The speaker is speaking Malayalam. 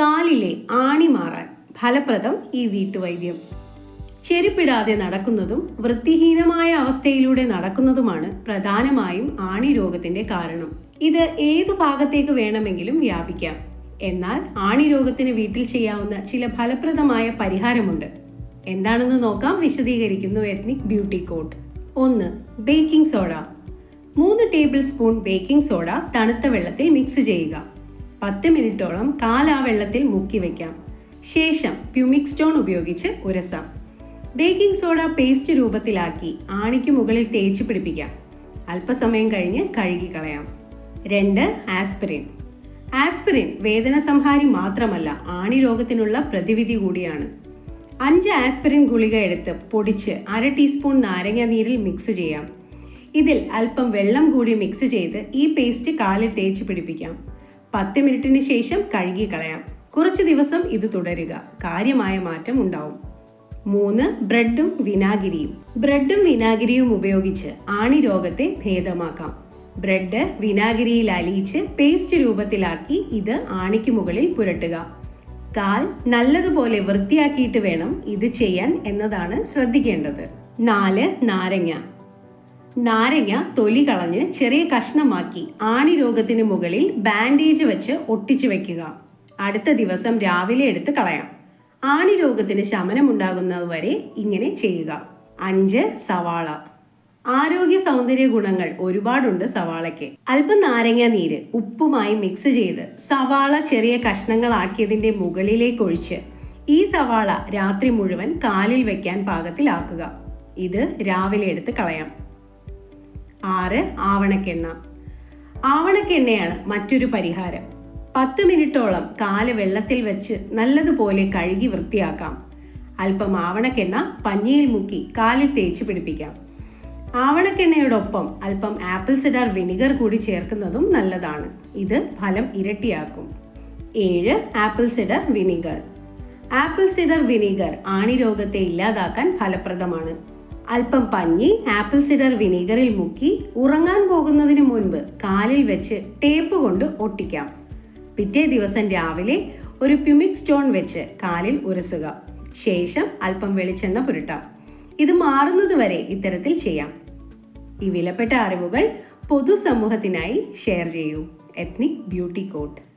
കാലിലെ ആണി മാറാൻ ഫലപ്രദം ഈ വീട്ടുവൈദ്യം. ചെരുപ്പിടാതെ നടക്കുന്നതും വൃത്തിഹീനമായ അവസ്ഥയിലൂടെ നടക്കുന്നതുമാണ് പ്രധാനമായും ആണി രോഗത്തിന്റെ കാരണം. ഇത് ഏത് ഭാഗത്തേക്ക് വേണമെങ്കിലും വ്യാപിക്കാം. എന്നാൽ ആണി രോഗത്തിന് വീട്ടിൽ ചെയ്യാവുന്ന ചില ഫലപ്രദമായ പരിഹാരമുണ്ട്. എന്താണെന്ന് നോക്കാം വിശദീകരിക്കുന്നു എത്നിക് ബ്യൂട്ടി കോട്ട്. ഒന്ന് ബേക്കിംഗ് സോഡ. മൂന്ന് ടേബിൾ സ്പൂൺ ബേക്കിംഗ് സോഡ തണുത്ത വെള്ളത്തിൽ മിക്സ് ചെയ്യുക. പത്ത് മിനിറ്റോളം കാൽ ആ വെള്ളത്തിൽ മുക്കി വയ്ക്കാം ശേഷം പ്യൂമിക് സ്റ്റോൺ ഉപയോഗിച്ച് ഉരസാം. ബേക്കിംഗ് സോഡ പേസ്റ്റ് രൂപത്തിലാക്കി ആണിക്ക് മുകളിൽ തേച്ച് പിടിപ്പിക്കാം. അല്പസമയം കഴിഞ്ഞ് കഴുകി കളയാം. രണ്ട് ആസ്പിരിൻ. ആസ്പിരിൻ വേദന സംഹാരി മാത്രമല്ല ആണി രോഗത്തിനുള്ള പ്രതിവിധി കൂടിയാണ്. അഞ്ച് ആസ്പിരിൻ ഗുളിക എടുത്ത് പൊടിച്ച് അര ടീസ്പൂൺ നാരങ്ങ നീരിൽ മിക്സ് ചെയ്യാം. ഇതിൽ അല്പം വെള്ളം കൂടി മിക്സ് ചെയ്ത് ഈ പേസ്റ്റ് കാലിൽ തേച്ച് പിടിപ്പിക്കാം. പത്ത് മിനിറ്റിന് ശേഷം കഴുകി കളയാം കുറച്ച് ദിവസം ഇത് തുടരുക. കാര്യമായ മാറ്റം ഉണ്ടാവും. മൂന്ന് ബ്രെഡും വിനാഗിരിയും. ബ്രെഡും വിനാഗിരിയും ഉപയോഗിച്ച് ആണി രോഗത്തെ ഭേദമാക്കാം. ബ്രെഡ് വിനാഗിരിയിൽ അലിയിച്ച് പേസ്റ്റ് രൂപത്തിലാക്കി ഇത് ആണിക്ക് മുകളിൽ പുരട്ടുക. കാൽ നല്ലതുപോലെ വൃത്തിയാക്കിയിട്ട് വേണം ഇത് ചെയ്യാൻ എന്നതാണ് ശ്രദ്ധിക്കേണ്ടത്. നാല് നാരങ്ങ. നാരങ്ങ തൊലി കളഞ്ഞ് ചെറിയ കഷ്ണമാക്കി ആണി രോഗത്തിന് മുകളിൽ ബാൻഡേജ് വെച്ച് ഒട്ടിച്ചു വെക്കുക. അടുത്ത ദിവസം രാവിലെ എടുത്ത് കളയാം. ആണി രോഗത്തിന് ശമനമുണ്ടാകുന്നത് വരെ ഇങ്ങനെ ചെയ്യുക. അഞ്ച് സവാള. ആരോഗ്യ സൗന്ദര്യ ഗുണങ്ങൾ ഒരുപാടുണ്ട് സവാളയ്ക്ക്. അല്പം നാരങ്ങ നീര് ഉപ്പുമായി മിക്സ് ചെയ്ത് സവാള ചെറിയ കഷ്ണങ്ങളാക്കിയതിന്റെ മുകളിലേക്ക് ഒഴിച്ച് ഈ സവാള രാത്രി മുഴുവൻ കാലിൽ വെക്കാൻ പാകത്തിലാക്കുക. ഇത് രാവിലെ എടുത്ത് കളയാം. ആറ് ആവണക്കെണ്ണ. ആവണക്കെണ്ണയാണ് മറ്റൊരു പരിഹാരം. പത്ത് മിനിറ്റോളം കാൽ വെള്ളത്തിൽ വെച്ച് നല്ലതുപോലെ കഴുകി വൃത്തിയാക്കാം. അല്പം ആവണക്കെണ്ണ പഞ്ഞിയിൽ മുക്കി കാലിൽ തേച്ച് പിടിപ്പിക്കാം. ആവണക്കെണ്ണയോടൊപ്പം അല്പം ആപ്പിൾ സിഡാർ വിനിഗർ കൂടി ചേർക്കുന്നതും നല്ലതാണ്. ഇത് ഫലം ഇരട്ടിയാക്കും. ഏഴ് apple cider vinegar. Apple cider vinegar ആണിരോഗത്തെ ഇല്ലാതാക്കാൻ ഫലപ്രദമാണ്. അല്പം പഞ്ഞി ആപ്പിൾ സിഡർ വിനീഗറിൽ മുക്കി ഉറങ്ങാൻ പോകുന്നതിന് മുൻപ് കാലിൽ വെച്ച് ടേപ്പ് കൊണ്ട് ഒട്ടിക്കാം. പിറ്റേ ദിവസം രാവിലെ ഒരു പ്യുമിക് സ്റ്റോൺ വെച്ച് കാലിൽ ഉരസുക. ശേഷം അല്പം വെളിച്ചെണ്ണ പുരട്ടാം. ഇത് മാറുന്നത് വരെ ഇത്തരത്തിൽ ചെയ്യാം. ഈ വിലപ്പെട്ട അറിവുകൾ പൊതുസമൂഹത്തിനായി ഷെയർ ചെയ്യൂ. Ethnic beauty coat.